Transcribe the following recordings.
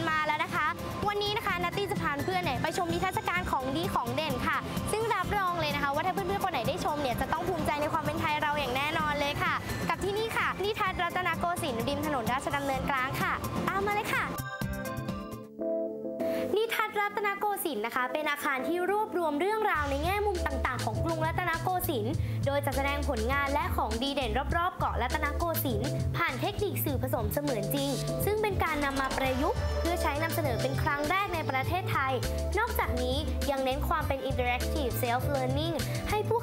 นมาแล้วนะคะ วันนี้นะคะนัตตี้จะพาเพื่อนเนี่ยไปชมนิทรรศการของดีของเด่นค่ะ ซึ่งรับรองเลยนะคะ ว่าถ้าเพื่อนๆคนไหนได้ชมเนี่ยจะต้องภูมิใจในความเป็นไทยเราอย่างแน่นอนเลยค่ะ กับที่นี่ค่ะนิทรรศรัตนโกสินทร์ริมถนนราชดำเนินกลางค่ะ ตามมาเลยค่ะ ตนโกสินทร์นะคะ เป็นอาคารที่รวบรวมเรื่องราวในแง่มุมต่างๆ ของกรุงรัตนโกสินทร์ โดยจะแสดงผลงานและของดีเด่นรอบๆ เกาะรัตนโกสินทร์ผ่านเทคนิคสื่อผสมเสมือนจริง ซึ่งเป็นการนำมาประยุกต์เพื่อใช้นำเสนอเป็นครั้งแรกในประเทศไทย นอกจากนี้ยังเน้นความเป็น interactive self learning ให้ผู้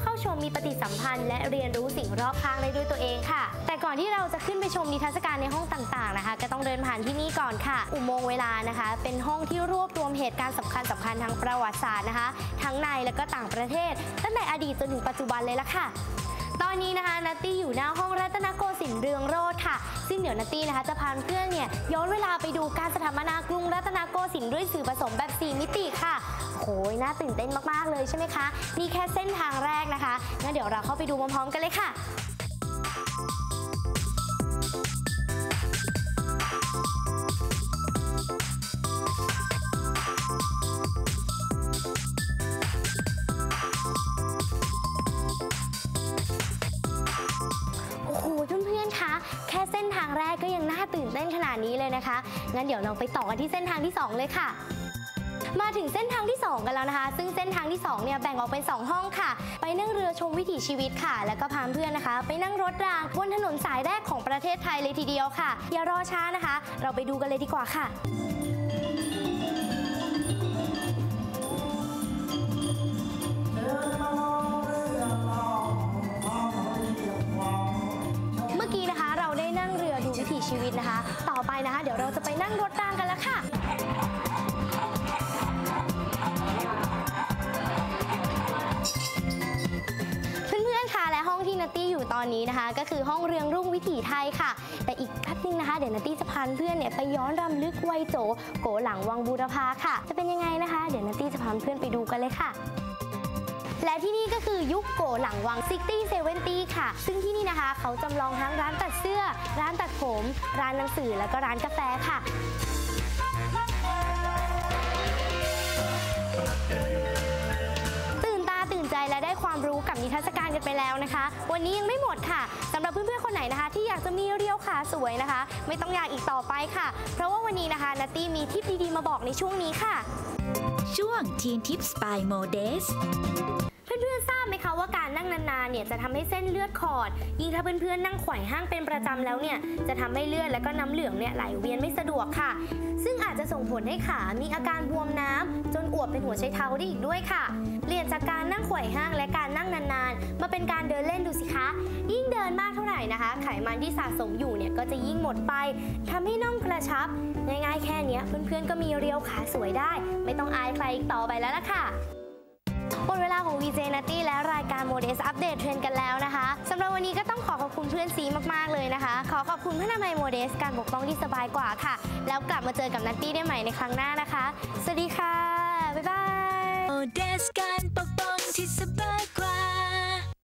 สัมพันธ์ และเรียนรู้สิ่งรอบข้างได้ด้วยตัวเองค่ะ แต่ก่อนที่เราจะขึ้นไปชมนิทรรศการในห้องต่างๆนะคะ ก็ต้องเดินผ่านที่นี่ก่อนค่ะ อุโมงค์เวลานะคะ เป็นห้องที่รวบรวมเหตุการณ์สำคัญสำคัญทางประวัติศาสตร์นะคะ ทั้งในและก็ต่างประเทศ ตั้งแต่อดีตจนถึงปัจจุบันเลยละค่ะตอนนี้นะคะนัตตี้อยู่หน้าห้องรัตนโกสินทร์เรืองโรธค่ะ ซึ่งเดี๋ยวนัตตี้นะคะจะพาเพื่อนเนี่ยย้อนเวลาไปดูการสถาปนากรุงรัตนโกสินทร์ด้วยสื่อผสมแบบ 4 มิติค่ะ โอ้ยน่าตื่นเต้นมากๆเลยใช่ไหมคะ นี่แค่เส้นทางแรกนะคะ งั้นเดี๋ยวเราเข้าไปดูพร้อมๆกันเลยค่ะโอ้โหเพื่อนๆคะแค่เส้นทางแรกก็ยังน่าตื่นเต้นขนาดนี้เลยนะคะ งั้นเดี๋ยวเราไปต่อกันที่เส้นทางที่ 2 เลยค่ะ มาถึงเส้นทางที่ 2 กันแล้วนะคะ ซึ่งเส้นทางที่2เนี่ยแบ่งออกเป็น 2 ห้องค่ะ ไปนั่งเรือชมวิถีชีวิตค่ะ แล้วก็พาเพื่อนนะคะ ไปนั่งรถรางบนถนนสายแรกของประเทศไทยเลยทีเดียวค่ะ อย่ารอช้านะคะ เราไปดูกันเลยดีกว่าค่ะเมื่อกี้นะคะเราได้นั่งเรือดูวิถีชีวิตนะคะ ต่อไปนะคะ เดี๋ยวเราจะไปนั่งรถรางกันแล้วค่ะ ตอยู่ตอนนี้นะคะ ก็คือห้องเรืองรุ่งวิถีไทยค่ะ แต่อีกแป๊บนึงนะคะ เดี๋ยวนัตตี้จะพาเพื่อนเนี่ยไปย้อนรำลึกวัยโจโกหลังวังบูรพาค่ะ จะเป็นยังไงนะคะ เดี๋ยวนัตตี้จะพาเพื่อนไปดูกันเลยค่ะและที่นี่ก็คือยุคโกหลังวัง 60 70 ค่ะ ซึ่งที่นี่นะคะ เขาจำลองทั้งร้านตัดเสื้อ ร้านตัดผม ร้านหนังสือ แล้วก็ร้านกาแฟค่ะ นิทรรศการกันไปแล้วนะคะ วันนี้ยังไม่หมดค่ะสำหรับเพื่อนๆคนไหนนะคะ ที่อยากจะมีเรียวขาสวยนะคะ ไม่ต้องอยากอีกต่อไปค่ะ เพราะว่าวันนี้นะคะนัตตี้มีทิปดีๆมาบอกในช่วงนี้ค่ะ ช่วงทีนทิปสปายโมเดส พื่อนๆทราบไหมคะว่าการนั่งนานๆเนี่ยจะทำให้เส้นเลือดขอด ยิ่งถ้าเพื่อนๆนั่งไขว่ห้างเป็นประจำแล้วเนี่ยจะทำให้เลือดและก็น้ำเหลืองเนี่ยไหลเวียนไม่สะดวกค่ะ ซึ่งอาจจะส่งผลให้ขามีอาการบวมน้ำจนอวบเป็นหัวไชเท้าได้อีกด้วยค่ะ เปลี่ยนจากการนั่งไขว่ห้างและการนั่งนานๆ มาเป็นการเดินเล่นดูสิคะ ยิ่งเดินมากเท่าไหร่นะคะ ไขมันที่สะสมอยู่เนี่ยก็จะยิ่งหมดไปทำให้น่องกระชับ ง่ายๆแค่นี้เพื่อนๆก็มีเรียวขาสวยได้ ไม่ต้องอายใครอีกต่อไปแล้วล่ะค่ะ หมดเวลาของ VJ n a t t y และรายการ m o d e s อัปเดตเทรนด์กันแล้วนะคะสำหรับวันนี้ก็ต้องขอขอบคุณเพื่อนซีมาก ๆ เลยนะคะ ขอขอบคุณพระนามัยโมเดสการปกป้องที่สบายกว่าค่ะ แล้วกลับมาเจอกับนัตตี้ได้ใหม่ในครั้งหน้านะคะ สวัสดีค่ะ บ๊ายบาย Modes การปกป้องที่สบาย